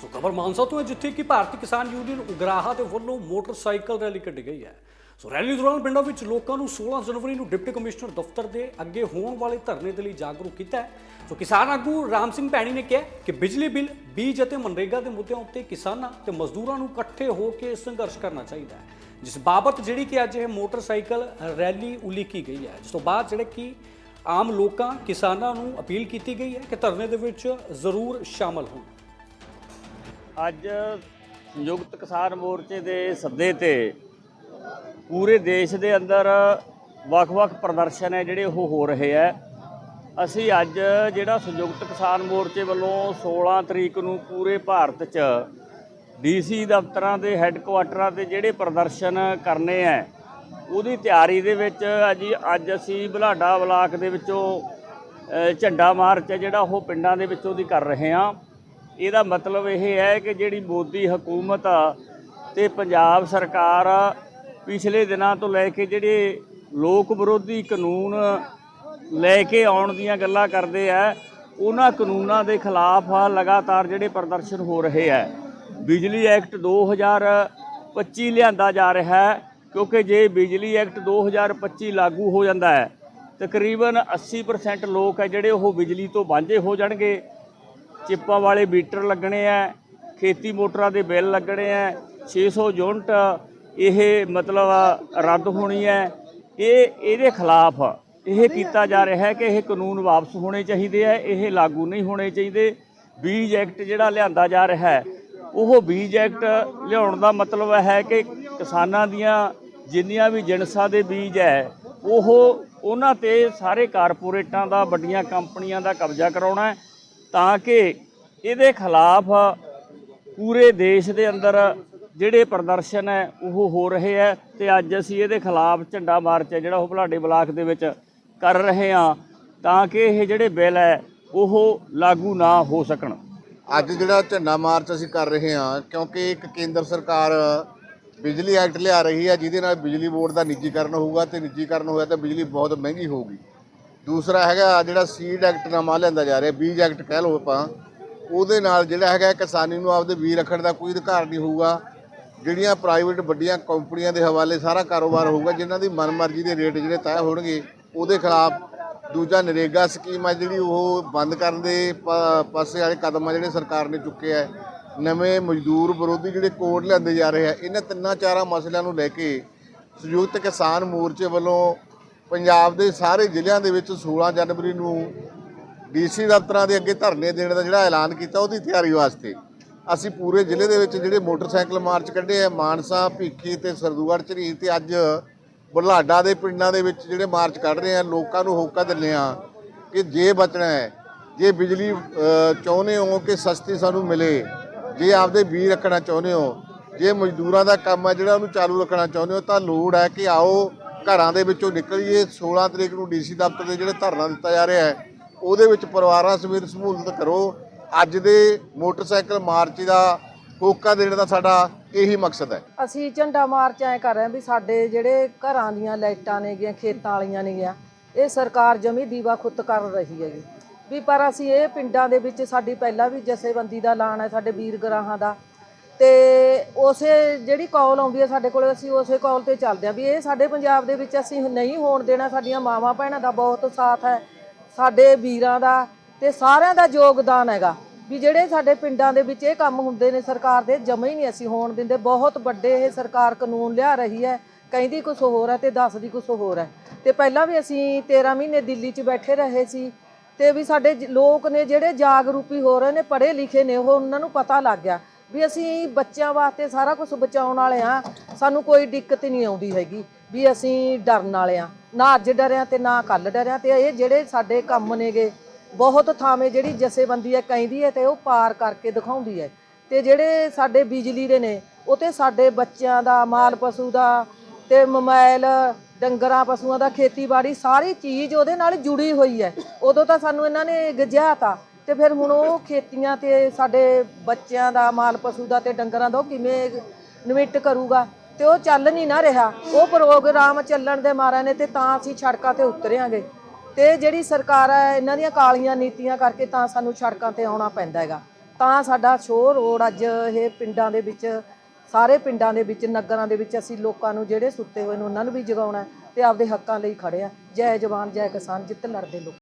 ਸੋ ਖਬਰ ਮਾਨਸਾ ਤੋਂ ਹੈ ਜਿੱਥੇ ਕਿ ਭਾਰਤੀ ਕਿਸਾਨ ਯੂਨੀਅਨ ਉਗਰਾਹਾ ਦੇ ਵੱਲੋਂ ਮੋਟਰਸਾਈਕਲ ਰੈਲੀ ਕੱਢੀ ਗਈ ਹੈ। ਸੋ ਰੈਲੀ ਦੌਰਾਨ ਪਿੰਡਾਂ ਵਿੱਚ ਲੋਕਾਂ ਨੂੰ 16 ਜਨਵਰੀ ਨੂੰ ਡਿਪਟੀ ਕਮਿਸ਼ਨਰ ਦਫ਼ਤਰ ਦੇ ਅੱਗੇ ਹੋਣ ਵਾਲੇ ਧਰਨੇ ਦੇ ਲਈ ਜਾਗਰੂਕ ਕੀਤਾ ਸੋ ਕਿਸਾਨ ਆਗੂ ਰਾਮ ਸਿੰਘ ਭੈਣੀ ਨੇ ਕਿਹਾ ਕਿ ਬਿਜਲੀ ਬਿੱਲ, ਬੀਜ ਅਤੇ ਮਨਰੇਗਾ ਦੇ ਮੁੱਦਿਆਂ ਉੱਤੇ ਕਿਸਾਨਾਂ ਤੇ ਮਜ਼ਦੂਰਾਂ ਨੂੰ ਇਕੱਠੇ ਹੋ ਕੇ ਸੰਘਰਸ਼ ਕਰਨਾ ਚਾਹੀਦਾ ਹੈ। ਜਿਸ ਬਾਬਤ ਜਿਹੜੀ ਕਿ ਅੱਜ ਇਹ ਮੋਟਰਸਾਈਕਲ ਰੈਲੀ ਉਲੀਕੀ ਗਈ ਹੈ। ਜਿਸ ਤੋਂ ਬਾਅਦ ਜਿਹੜੇ ਕਿ ਆਮ ਲੋਕਾਂ, ਕਿਸਾਨਾਂ ਨੂੰ ਅਪੀਲ ਕੀਤੀ ਗਈ ਹੈ ਕਿ ਧਰਨੇ ਦੇ ਵਿੱਚ ਜ਼ਰੂਰ ਸ਼ਾਮਲ ਹੋਣ। ਅੱਜ ਸੰਯੁਕਤ ਕਿਸਾਨ ਮੋਰਚੇ ਦੇ ਸੱਦੇ ਤੇ ਪੂਰੇ ਦੇਸ਼ ਦੇ ਅੰਦਰ ਵੱਖ-ਵੱਖ ਪ੍ਰਦਰਸ਼ਨ ਹੈ ਜਿਹੜੇ ਉਹ ਹੋ ਰਹੇ ਹੈ। ਅਸੀਂ ਅੱਜ ਜਿਹੜਾ ਸੰਯੁਕਤ ਕਿਸਾਨ ਮੋਰਚੇ ਵੱਲੋਂ 16 ਤਰੀਕ ਨੂੰ ਪੂਰੇ ਭਾਰਤ 'ਚ ਡੀਸੀ ਦਫ਼ਤਰਾਂ ਦੇ ਹੈੱਡਕੁਆਟਰਾਂ ਤੇ ਜਿਹੜੇ ਪ੍ਰਦਰਸ਼ਨ ਕਰਨੇ ਹੈ, ਉਹਦੀ ਤਿਆਰੀ ਦੇ ਵਿੱਚ ਅੱਜ ਅੱਜ ਅਸੀਂ ਬੁਲਾਡਾ ਬਲਾਕ ਦੇ ਵਿੱਚੋਂ ਝੰਡਾ ਮਾਰਚ ਹੈ ਜਿਹੜਾ ਉਹ ਪਿੰਡਾਂ ਦੇ ਵਿੱਚੋਂ ਦੀ ਕਰ ਰਹੇ ਹਾਂ। ਇਹਦਾ ਮਤਲਬ ਇਹ ਹੈ ਕਿ ਜਿਹੜੀ ਮੋਦੀ ਹਕੂਮਤ ਆ ਤੇ ਪੰਜਾਬ ਸਰਕਾਰ ਆ, ਪਿਛਲੇ ਦਿਨਾਂ ਤੋਂ ਲੈ ਕੇ ਜਿਹੜੇ ਲੋਕ ਵਿਰੋਧੀ ਕਾਨੂੰਨ ਲੈ ਕੇ ਆਉਣ ਦੀਆਂ ਗੱਲਾਂ ਕਰਦੇ ਆ ਉਹਨਾਂ ਕਾਨੂੰਨਾਂ ਦੇ ਖਿਲਾਫ ਲਗਾਤਾਰ ਜਿਹੜੇ ਪ੍ਰਦਰਸ਼ਨ ਹੋ ਰਹੇ ਆ। ਬਿਜਲੀ ਐਕਟ 2025 ਲਿਆਂਦਾ ਜਾ ਰਿਹਾ ਹੈ ਕਿਉਂਕਿ ਜੇ ਬਿਜਲੀ ਐਕਟ 2025 ਲਾਗੂ ਹੋ ਜਾਂਦਾ ਹੈ ਤਕਰੀਬਨ 80% ਲੋਕ ਹੈ ਜਿਹੜੇ ਉਹ ਬਿਜਲੀ ਤੋਂ ਵਾਂਝੇ ਹੋ ਜਾਣਗੇ। ਚਿੱਪਾਂ ਵਾਲੇ ਮੀਟਰ ਲੱਗਣੇ ਆ, ਖੇਤੀ ਮੋਟਰਾਂ ਦੇ ਬਿੱਲ ਲੱਗਣੇ ਆ 600 ਯੂਨਿਟ ਇਹ ਮਤਲਬ ਰੱਦ ਹੋਣੀ ਹੈ ਇਹ, ਇਹਦੇ ਖਿਲਾਫ ਇਹ ਕੀਤਾ ਜਾ ਰਿਹਾ ਹੈ ਕਿ ਇਹ ਕਾਨੂੰਨ ਵਾਪਸ ਹੋਣੇ ਚਾਹੀਦੇ ਆ, ਇਹ ਲਾਗੂ ਨਹੀਂ ਹੋਣੇ ਚਾਹੀਦੇ। ਬੀਜ ਐਕਟ ਜਿਹੜਾ ਲਿਆਂਦਾ ਜਾ ਰਿਹਾ ਹੈ, ਉਹ ਬੀਜ ਐਕਟ ਲਿਆਉਣ ਦਾ ਮਤਲਬ ਹੈ ਕਿ ਕਿਸਾਨਾਂ ਦੀਆਂ ਜਿੰਨੀਆਂ ਵੀ ਜਿਣਸਾਂ ਦੇ ਬੀਜ ਹੈ, ਉਹ ਉਹਨਾਂ ਤੇ ਸਾਰੇ ਕਾਰਪੋਰੇਟਾਂ ਦਾ, ਵੱਡੀਆਂ ਕੰਪਨੀਆਂ ਦਾ ਕਬਜ਼ਾ ਕਰਾਉਣਾ ਹੈ। ਤਾਂ ਕਿ ਇਹਦੇ ਖਿਲਾਫ ਪੂਰੇ ਦੇਸ਼ ਦੇ ਅੰਦਰ ਜਿਹੜੇ ਪ੍ਰਦਰਸ਼ਨ ਹੈ, ਉਹ ਹੋ ਰਹੇ ਹੈ ਤੇ ਅੱਜ ਅਸੀਂ ਇਹਦੇ ਖਿਲਾਫ ਝੰਡਾ ਮਾਰਚ ਹੈ, ਜਿਹੜਾ ਉਹ ਭਲਾਡੇ ਬਲਾਕ ਦੇ ਵਿੱਚ ਕਰ ਰਹੇ ਹਾਂ, ਤਾਂ ਕਿ ਇਹ ਜਿਹੜੇ ਬਿੱਲ ਹੈ, ਉਹ ਲਾਗੂ ਨਾ ਹੋ ਸਕਣ। ਅੱਜ ਜਿਹੜਾ ਝੰਡਾ ਮਾਰਚ ਅਸੀਂ ਕਰ ਰਹੇ ਹਾਂ, ਕਿਉਂਕਿ ਇੱਕ ਕੇਂਦਰ ਸਰਕਾਰ ਬਿਜਲੀ ਐਕਟ ਲਿਆ ਰਹੀ ਹੈ, ਜਿਹਦੇ ਨਾਲ ਬਿਜਲੀ ਬੋਰਡ ਦਾ ਨਿੱਜੀਕਰਨ ਹੋਊਗਾ ਤੇ ਨਿੱਜੀਕਰਨ ਹੋਇਆ ਤਾਂ ਬਿਜਲੀ ਬਹੁਤ ਮਹਿੰਗੀ ਹੋਊਗੀ। ਦੂਸਰਾ ਹੈਗਾ ਜਿਹੜਾ ਸੀਡ ਐਕਟ ਨਵਾਂ ਲਿਆਂਦਾ ਜਾ ਰਿਹਾ, ਬੀਜ ਐਕਟ ਕਹਿ ਲਓ ਆਪਾਂ, ਉਹਦੇ ਨਾਲ ਜਿਹੜਾ ਹੈਗਾ ਕਿਸਾਨੀ ਨੂੰ ਆਪਦੇ ਬੀਜ ਰੱਖਣ ਦਾ ਕੋਈ ਅਧਿਕਾਰ ਨਹੀਂ ਹੋਊਗਾ। ਜਿਹੜੀਆਂ ਪ੍ਰਾਈਵੇਟ ਵੱਡੀਆਂ ਕੰਪਨੀਆਂ ਦੇ ਹਵਾਲੇ ਸਾਰਾ ਕਾਰੋਬਾਰ ਹੋਊਗਾ, ਜਿਨ੍ਹਾਂ ਦੀ ਮਨਮਰਜ਼ੀ ਦੇ ਰੇਟ ਜਿਹੜੇ ਤੈਅ ਹੋਣਗੇ, ਉਹਦੇ ਖਿਲਾਫ ਦੂਜਾ ਨਰੇਗਾ ਸਕੀਮ ਆ ਜਿਹੜੀ ਉਹ ਬੰਦ ਕਰਨ ਦੇ ਪਾਸੇ ਵਾਲੇ ਕਦਮ ਆ ਜਿਹੜੇ ਸਰਕਾਰ ਨੇ ਚੁੱਕੇ ਆ। ਨਵੇਂ ਮਜ਼ਦੂਰ ਵਿਰੋਧੀ ਜਿਹੜੇ ਕੋਡ ਲਿਆਂਦੇ ਜਾ ਰਹੇ ਆ, ਇਹਨਾਂ ਤਿੰਨਾਂ ਚਾਰਾਂ ਮਸਲਿਆਂ ਨੂੰ ਲੈ ਕੇ ਸੰਯੁਕਤ ਕਿਸਾਨ ਮੋਰਚੇ ਵੱਲੋਂ ਪੰਜਾਬ ਦੇ ਸਾਰੇ ਜ਼ਿਲ੍ਹਿਆਂ ਦੇ ਵਿੱਚ 16 ਜਨਵਰੀ ਨੂੰ ਡੀਸੀ ਦਫ਼ਤਰਾਂ ਦੇ ਅੱਗੇ ਧਰਨੇ ਦੇਣ ਦਾ ਜਿਹੜਾ ਐਲਾਨ ਕੀਤਾ, ਉਹਦੀ ਤਿਆਰੀ ਵਾਸਤੇ ਅਸੀਂ ਪੂਰੇ ਜ਼ਿਲ੍ਹੇ ਦੇ ਵਿੱਚ ਜਿਹੜੇ ਮੋਟਰਸਾਈਕਲ ਮਾਰਚ ਕੱਢੇ ਆ, ਮਾਨਸਾ, ਭੀਖੀ ਤੇ ਸਰਦੂਗੜ੍ਹ ਝਰੀਰ ਤੇ ਅੱਜ ਬੁਲਾਡਾ ਦੇ ਪਿੰਡਾਂ ਦੇ ਵਿੱਚ ਜਿਹੜੇ ਮਾਰਚ ਕੱਢ ਰਹੇ ਆ, ਲੋਕਾਂ ਨੂੰ ਹੋਕਾ ਦਿੰਦੇ ਆ ਕਿ ਜੇ ਬਚਣਾ ਹੈ, ਜੇ ਬਿਜਲੀ ਚਾਹੁੰਦੇ ਹੋ ਕਿ ਸਸਤੀ ਸਾਨੂੰ ਮਿਲੇ, ਜੇ ਆਪਦੇ ਬੀ ਰੱਖਣਾ ਚਾਹੁੰਦੇ ਹੋ, ਜੇ ਮਜ਼ਦੂਰਾਂ ਦਾ ਕੰਮ ਹੈ ਜਿਹੜਾ ਉਹਨੂੰ ਚਾਲੂ ਰੱਖਣਾ ਚਾਹੁੰਦੇ ਹੋ, ਤਾਂ ਲੋੜ ਹੈ ਕਿ ਆਓ ਘਰਾਂ ਦੇ ਵਿੱਚੋਂ ਨਿਕਲੀਏ 16 ਤਰੀਕ ਨੂੰ ਡੀਸੀ ਦਫ਼ਤਰ ਦੇ ਜਿਹੜੇ ਧਰਨਾ ਦਿੱਤਾ ਜਾ ਰਿਹਾ ਹੈ, ਉਹਦੇ ਵਿੱਚ ਪਰਿਵਾਰਾਂ ਸਮੇਤ ਸਹੂਲਤ ਕਰੋ। ਅੱਜ ਦੇ ਮੋਟਰਸਾਈਕਲ ਮਾਰਚ ਦਾ ਹੋਕਾ ਦੇਣ ਦਾ ਸਾਡਾ ਇਹੀ ਮਕਸਦ ਹੈ। ਅਸੀਂ ਝੰਡਾ ਮਾਰਚ ਐ ਕਰ ਰਹੇ ਹਾਂ ਵੀ ਸਾਡੇ ਜਿਹੜੇ ਘਰਾਂ ਦੀਆਂ ਲਾਈਟਾਂ ਨੇਗੀਆਂ ਖੇਤਾਂ ਵਾਲੀਆਂ ਨੇਗੀਆਂ ਇਹ ਸਰਕਾਰ ਜਮੀ ਦੀਵਾ ਖੁੱਤ ਕਰ ਰਹੀ ਹੈਗੀ ਵੀ ਪਰ ਅਸੀਂ ਇਹ ਪਿੰਡਾਂ ਦੇ ਵਿੱਚ ਸਾਡੀ ਪਹਿਲਾਂ ਵੀ ਜਥੇਬੰਦੀ ਦਾ ਐਲਾਨ ਹੈ, ਸਾਡੇ ਵੀਰ ਗਰਾਹਾਂ ਦਾ ਤੇ ਉਸੇ ਜਿਹੜੀ ਕਾਲ ਆਉਂਦੀ ਹੈ ਸਾਡੇ ਕੋਲ, ਅਸੀਂ ਉਸੇ ਕਾਲ ਤੇ ਚੱਲਦੇ ਹਾਂ ਵੀ ਇਹ ਸਾਡੇ ਪੰਜਾਬ ਦੇ ਵਿੱਚ ਅਸੀਂ ਨਹੀਂ ਹੋਣ ਦੇਣਾ, ਸਾਡੀਆਂ ਮਾਵਾਂ ਭੈਣਾਂ ਦਾ ਬਹੁਤ ਸਾਥ ਹੈ, ਸਾਡੇ ਵੀਰਾਂ ਦਾ ਤੇ ਸਾਰਿਆਂ ਦਾ ਯੋਗਦਾਨ ਹੈਗਾ ਵੀ ਜਿਹੜੇ ਸਾਡੇ ਪਿੰਡਾਂ ਦੇ ਵਿੱਚ ਇਹ ਕੰਮ ਹੁੰਦੇ ਨੇ, ਸਰਕਾਰ ਦੇ ਜਮਾ ਹੀ ਨਹੀਂ ਅਸੀਂ ਹੋਣ ਦਿੰਦੇ, ਬਹੁਤ ਵੱਡੇ ਇਹ ਸਰਕਾਰ ਕਾਨੂੰਨ ਲਿਆ ਰਹੀ ਹੈ, ਕਹਿੰਦੀ ਕੁਝ ਹੋਰ ਹੈ ਤੇ ਦੱਸਦੀ ਕੁਝ ਹੋਰ ਹੈ। ਤੇ ਪਹਿਲਾਂ ਵੀ ਅਸੀਂ 13 ਮਹੀਨੇ ਦਿੱਲੀ 'ਚ ਬੈਠੇ ਰਹੇ ਸੀ ਤੇ ਵੀ ਸਾਡੇ ਜ- ਲੋਕ ਨੇ ਜਿਹੜੇ ਜਾਗਰੂਪੀ ਹੋ ਰਹੇ ਨੇ, ਪੜ੍ਹੇ ਲਿਖੇ ਨੇ, ਉਹ ਉਹਨਾਂ ਨੂੰ ਪਤਾ ਲੱਗ ਗਿਆ। ਵੀ ਅਸੀਂ ਬੱਚਿਆਂ ਵਾਸਤੇ ਸਾਰਾ ਕੁਝ ਬਚਾਉਣ ਵਾਲੇ ਆ ਸਾਨੂੰ ਕੋਈ ਦਿੱਕਤ ਨਹੀਂ ਆਉਂਦੀ ਹੈਗੀ ਵੀ ਅਸੀਂ ਡਰਨ ਵਾਲੇ ਆ ਨਾ ਅੱਜ ਡਰਿਆ ਤੇ ਨਾ ਕੱਲ ਡਰਿਆ ਤੇ। ਇਹ ਜਿਹੜੇ ਸਾਡੇ ਕੰਮ ਨੇਗੇ, ਬਹੁਤ ਥਾਵੇਂ ਜਿਹੜੀ ਜਥੇਬੰਦੀ ਹੈ ਕਹਿੰਦੀ ਹੈ ਤੇ ਉਹ ਪਾਰ ਕਰਕੇ ਦਿਖਾਉਂਦੀ ਹੈ। ਤੇ ਜਿਹੜੇ ਸਾਡੇ ਬਿਜਲੀ ਦੇ ਨੇ, ਉਹ ਤੇ ਸਾਡੇ ਬੱਚਿਆਂ ਦਾ, ਮਾਲ ਪਸ਼ੂ ਦਾ ਤੇ ਮੋਬਾਈਲ ਡੰਗਰਾਂ, ਪਸ਼ੂਆਂ ਦਾ ਖੇਤੀਬਾੜੀ ਸਾਰੀ ਚੀਜ਼ ਉਹਦੇ ਨਾਲ ਜੁੜੀ ਹੋਈ ਹੈ। ਉਦੋਂ ਤਾਂ ਸਾਨੂੰ ਇਹਨਾਂ ਨੇ ਗਜਿਆਤਾ ਤੇ ਫਿਰ ਹੁਣ ਉਹ ਖੇਤੀਆਂ ਤੇ ਸਾਡੇ ਬੱਚਿਆਂ ਦਾ, ਮਾਲ ਪਸ਼ੂ ਦਾ ਤੇ ਡੰਗਰਾਂ ਦਾ ਉਹ ਕਿਵੇਂ ਨਿਮਿਟ ਕਰੂਗਾ? ਤੇ ਉਹ ਚੱਲ ਨਹੀਂ ਨਾ ਰਿਹਾ। ਉਹ ਪ੍ਰੋਗਰਾਮ ਚੱਲਣ ਦੇ ਮਾਰਿਆਂ ਨੇ ਤੇ ਤਾਂ ਅਸੀਂ ਸੜਕਾਂ ਤੇ ਉਤਰਿਆਂਗੇ। ਤੇ ਜਿਹੜੀ ਸਰਕਾਰ ਹੈ, ਇਹਨਾਂ ਦੀਆਂ ਕਾਲੀਆਂ ਨੀਤੀਆਂ ਕਰਕੇ ਤਾਂ ਸਾਨੂੰ ਸੜਕਾਂ ਤੇ ਆਉਣਾ ਪੈਂਦਾ ਹੈਗਾ। ਤਾਂ ਸਾਡਾ ਸ਼ੋਅ ਰੋਡ ਅੱਜ ਇਹ ਪਿੰਡਾਂ ਦੇ ਵਿੱਚ, ਸਾਰੇ ਪਿੰਡਾਂ ਦੇ ਵਿੱਚ, ਨਗਰਾਂ ਦੇ ਵਿੱਚ ਅਸੀਂ ਲੋਕਾਂ ਨੂੰ ਜਿਹੜੇ ਸੁੱਤੇ ਹੋਏ ਨੇ, ਉਹਨਾਂ ਨੂੰ ਵੀ ਜਗਾਉਣਾ ਹੈ ਤੇ ਆਪਦੇ ਹੱਕਾਂ ਲਈ ਖੜੇ ਆ। ਜੈ ਜਵਾਨ, ਜੈ ਕਿਸਾਨ, ਜਿੱਤ ਲੜਦੇ ਲੋਕ।